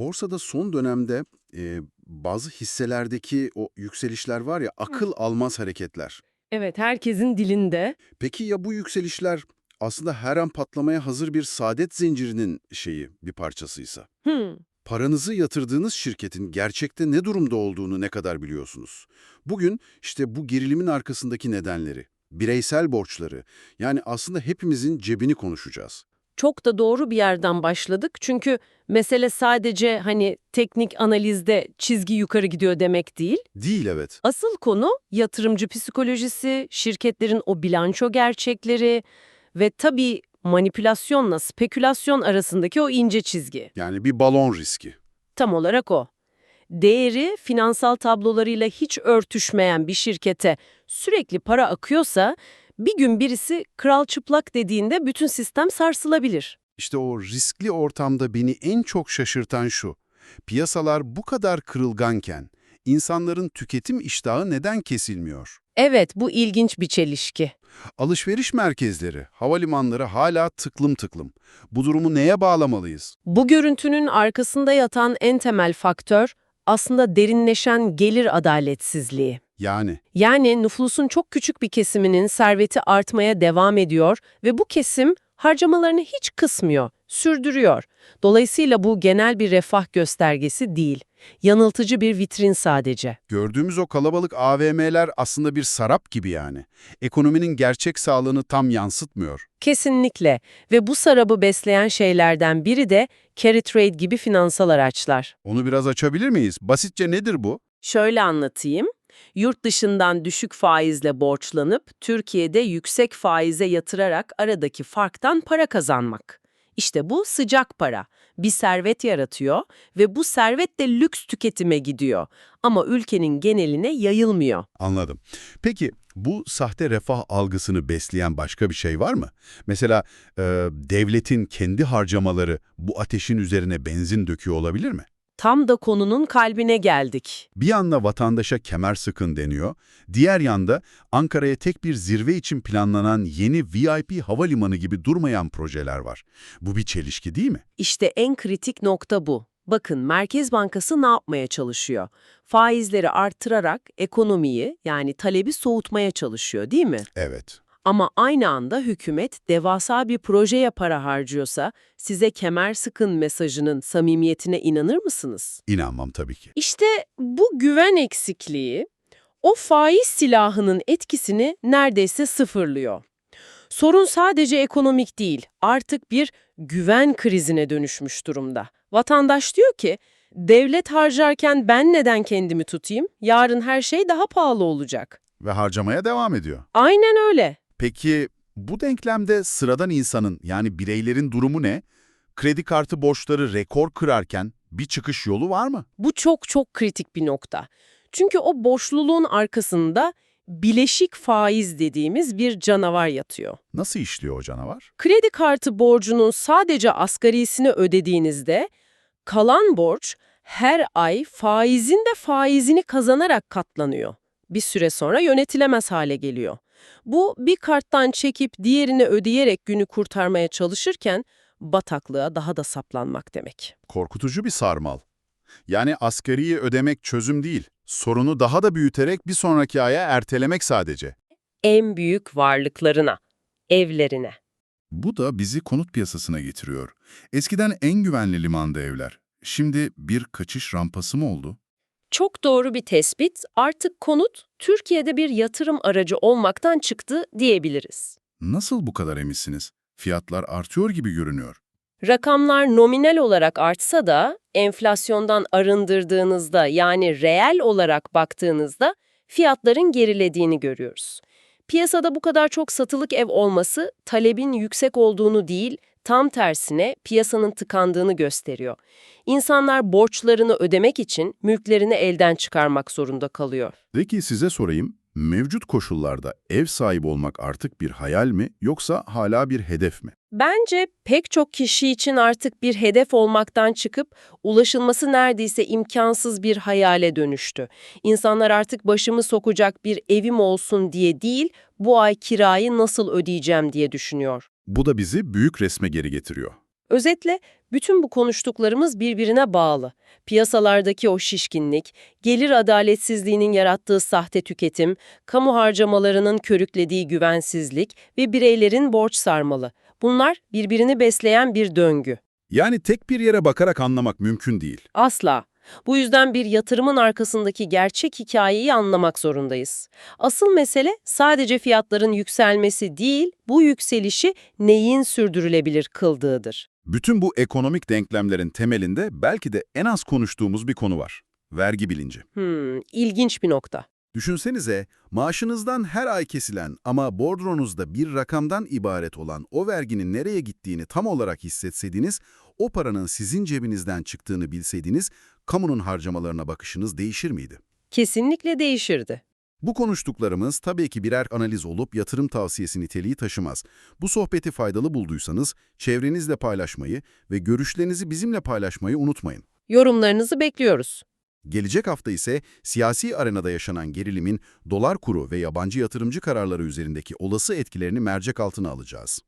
borsada son dönemde e, bazı hisselerdeki o yükselişler var ya akıl almaz hareketler. Evet, herkesin dilinde. Peki ya bu yükselişler aslında her an patlamaya hazır bir saadet zincirinin şeyi, bir parçasıysa? Hmm. Paranızı yatırdığınız şirketin gerçekte ne durumda olduğunu ne kadar biliyorsunuz? Bugün işte bu gerilimin arkasındaki nedenleri, bireysel borçları, yani aslında hepimizin cebini konuşacağız. Çok da doğru bir yerden başladık. Çünkü mesele sadece hani teknik analizde çizgi yukarı gidiyor demek değil. Değil evet. Asıl konu yatırımcı psikolojisi, şirketlerin o bilanço gerçekleri ve tabii manipülasyonla spekülasyon arasındaki o ince çizgi. Yani bir balon riski. Tam olarak o. Değeri finansal tablolarıyla hiç örtüşmeyen bir şirkete sürekli para akıyorsa bir gün birisi kral çıplak dediğinde bütün sistem sarsılabilir. İşte o riskli ortamda beni en çok şaşırtan şu. Piyasalar bu kadar kırılganken insanların tüketim iştahı neden kesilmiyor? Evet, bu ilginç bir çelişki. Alışveriş merkezleri, havalimanları hala tıklım tıklım. Bu durumu neye bağlamalıyız? Bu görüntünün arkasında yatan en temel faktör aslında derinleşen gelir adaletsizliği. Yani Yani nüfusun çok küçük bir kesiminin serveti artmaya devam ediyor ve bu kesim harcamalarını hiç kısmıyor, sürdürüyor. Dolayısıyla bu genel bir refah göstergesi değil, yanıltıcı bir vitrin sadece. gördüğümüz o kalabalık AVM'ler aslında bir sarap gibi yani. Ekonominin gerçek sağlığını tam yansıtmıyor. Kesinlikle ve bu sarabı besleyen şeylerden biri de carry trade gibi finansal araçlar. Onu biraz açabilir miyiz? Basitçe nedir bu? Şöyle anlatayım. Yurt dışından düşük faizle borçlanıp Türkiye'de yüksek faize yatırarak aradaki farktan para kazanmak. İşte bu sıcak para. Bir servet yaratıyor ve bu servet de lüks tüketime gidiyor. Ama ülkenin geneline yayılmıyor. Anladım. Peki bu sahte refah algısını besleyen başka bir şey var mı? Mesela e, devletin kendi harcamaları bu ateşin üzerine benzin döküyor olabilir mi? Tam da konunun kalbine geldik. Bir yanda vatandaşa kemer sıkın deniyor, diğer yanda Ankara'ya tek bir zirve için planlanan yeni VIP havalimanı gibi durmayan projeler var. Bu bir çelişki değil mi? İşte en kritik nokta bu. Bakın Merkez Bankası ne yapmaya çalışıyor? Faizleri arttırarak ekonomiyi yani talebi soğutmaya çalışıyor değil mi? Evet. Ama aynı anda hükümet devasa bir projeye para harcıyorsa size kemer sıkın mesajının samimiyetine inanır mısınız? İnanmam tabii ki. İşte bu güven eksikliği o faiz silahının etkisini neredeyse sıfırlıyor. Sorun sadece ekonomik değil, artık bir güven krizine dönüşmüş durumda. Vatandaş diyor ki, devlet harcarken ben neden kendimi tutayım? Yarın her şey daha pahalı olacak. Ve harcamaya devam ediyor. Aynen öyle. Peki bu denklemde sıradan insanın yani bireylerin durumu ne? Kredi kartı borçları rekor kırarken bir çıkış yolu var mı? Bu çok çok kritik bir nokta. Çünkü o boşluluğun arkasında bileşik faiz dediğimiz bir canavar yatıyor. Nasıl işliyor o canavar? Kredi kartı borcunun sadece asgarisini ödediğinizde kalan borç her ay faizin de faizini kazanarak katlanıyor. Bir süre sonra yönetilemez hale geliyor. Bu bir karttan çekip diğerini ödeyerek günü kurtarmaya çalışırken bataklığa daha da saplanmak demek. Korkutucu bir sarmal. Yani asgariyi ödemek çözüm değil. Sorunu daha da büyüterek bir sonraki aya ertelemek sadece. En büyük varlıklarına, evlerine. Bu da bizi konut piyasasına getiriyor. Eskiden en güvenli limanda evler. Şimdi bir kaçış rampası mı oldu? Çok doğru bir tespit. Artık konut Türkiye'de bir yatırım aracı olmaktan çıktı diyebiliriz. Nasıl bu kadar eminsiniz? Fiyatlar artıyor gibi görünüyor. Rakamlar nominal olarak artsa da enflasyondan arındırdığınızda yani reel olarak baktığınızda fiyatların gerilediğini görüyoruz. Piyasada bu kadar çok satılık ev olması talebin yüksek olduğunu değil, tam tersine piyasanın tıkandığını gösteriyor. İnsanlar borçlarını ödemek için mülklerini elden çıkarmak zorunda kalıyor. Peki size sorayım, mevcut koşullarda ev sahibi olmak artık bir hayal mi yoksa hala bir hedef mi? Bence pek çok kişi için artık bir hedef olmaktan çıkıp ulaşılması neredeyse imkansız bir hayale dönüştü. İnsanlar artık başımı sokacak bir evim olsun diye değil, bu ay kirayı nasıl ödeyeceğim diye düşünüyor. Bu da bizi büyük resme geri getiriyor. Özetle bütün bu konuştuklarımız birbirine bağlı. Piyasalardaki o şişkinlik, gelir adaletsizliğinin yarattığı sahte tüketim, kamu harcamalarının körüklediği güvensizlik ve bireylerin borç sarmalı. Bunlar birbirini besleyen bir döngü. Yani tek bir yere bakarak anlamak mümkün değil. Asla. Bu yüzden bir yatırımın arkasındaki gerçek hikayeyi anlamak zorundayız. Asıl mesele sadece fiyatların yükselmesi değil, bu yükselişi neyin sürdürülebilir kıldığıdır. Bütün bu ekonomik denklemlerin temelinde belki de en az konuştuğumuz bir konu var. Vergi bilinci. Hmm, ilginç bir nokta. Düşünsenize, maaşınızdan her ay kesilen ama bordronuzda bir rakamdan ibaret olan o verginin nereye gittiğini tam olarak hissetseydiniz, o paranın sizin cebinizden çıktığını bilseydiniz, kamunun harcamalarına bakışınız değişir miydi? Kesinlikle değişirdi. Bu konuştuklarımız tabii ki birer analiz olup yatırım tavsiyesi niteliği taşımaz. Bu sohbeti faydalı bulduysanız çevrenizle paylaşmayı ve görüşlerinizi bizimle paylaşmayı unutmayın. Yorumlarınızı bekliyoruz. Gelecek hafta ise siyasi arenada yaşanan gerilimin dolar kuru ve yabancı yatırımcı kararları üzerindeki olası etkilerini mercek altına alacağız.